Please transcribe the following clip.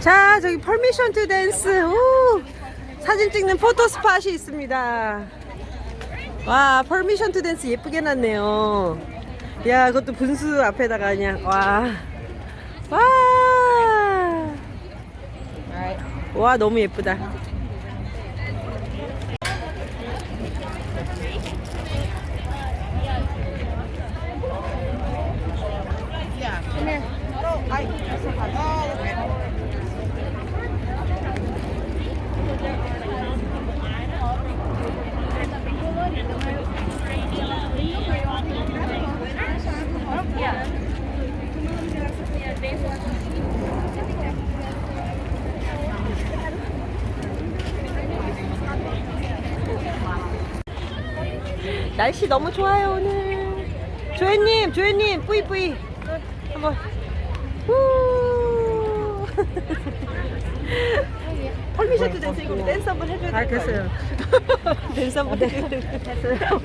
자, 저기 퍼미션 투 댄스. 오! 사진 찍는 포토 스팟이 있습니다. 와, 퍼미션 투 댄스 예쁘게 놨네요. 야, 그것도 분수 앞에다가 그냥 와. 와! 와, 너무 예쁘다. 날씨 너무 좋아요 오늘. 조혜님, 조혜님, 뿌이 뿌이. 한번. 후. 펄미션 투 댄스 이거 우리 댄스 한번 해줘야 아, 될것 됐어요. 댄스 한번 해줘야 될것 같아요.